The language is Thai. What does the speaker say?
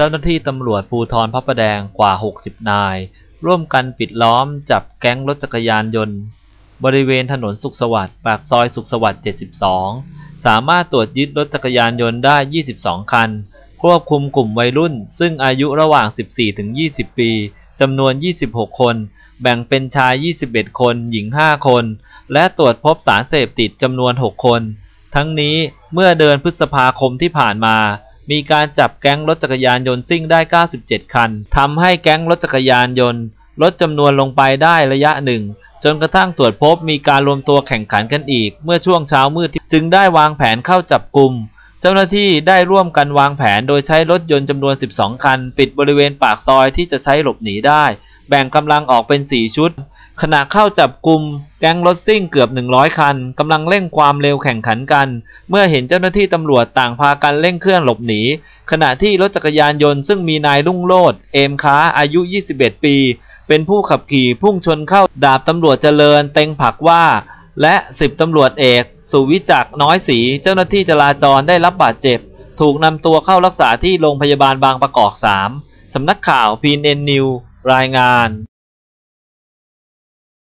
เจ้าหน้าที่ตำรวจภูธรพระประแดงกว่า 60 นาย ร่วมกันปิดล้อมจับแก๊งรถจักรยานยนต์ บริเวณถนนสุขสวัสดิ์ปากซอยสุขสวัสดิ์ 72 สามารถตรวจยึดรถจักรยานยนต์ได้ 22 คัน ควบคุมกลุ่มวัยรุ่น ซึ่งอายุระหว่าง 14-20 ปีจำนวน 26 คน แบ่งเป็นชาย 21 คน หญิง 5 คน และตรวจพบสารเสพติดจำนวน 6 คน ทั้งนี้เมื่อเดือนพฤษภาคมที่ผ่านมา มีการจับแก๊งรถจักรยานยนต์ซิ่งได้ 97 คัน ทำให้แก๊งรถจักรยานยนต์ ลดจำนวนลงไปได้ระยะหนึ่ง จนกระทั่งตรวจพบมีการรวมตัวแข่งขันกันอีก เมื่อช่วงเช้ามืดจึงได้วางแผนเข้าจับกลุ่ม เจ้าหน้าที่ได้ร่วมกันวางแผนโดยใช้รถยนต์จำนวน 12 คัน ปิดบริเวณปากซอยที่จะใช้หลบหนีได้ แบ่งกำลังออกเป็น 4 ชุด ขณะเข้าจับกลุ่มแก๊งรถซิ่งเกือบ 100 คันกำลังเร่งความเร็วแข่งขันกัน เมื่อเห็นเจ้าหน้าที่ตำรวจต่างพากันเร่งเครื่องหลบหนี ขณะที่รถจักรยานยนต์ซึ่งมีนายรุ่งโรดเอมค้าอายุ 21 ปี เป็นผู้ขับขี่พุ่งชนเข้าดาบตำรวจเจริญเต็งผักว่า และสิบตำรวจเอกสุวิจักน้อยสีเจ้าหน้าที่จราจรได้รับบาดเจ็บ ถูกนำตัวเข้ารักษาที่โรงพยาบาลบางประกอบ 3สำนักข่าวพีเอ็นนิวรายงาน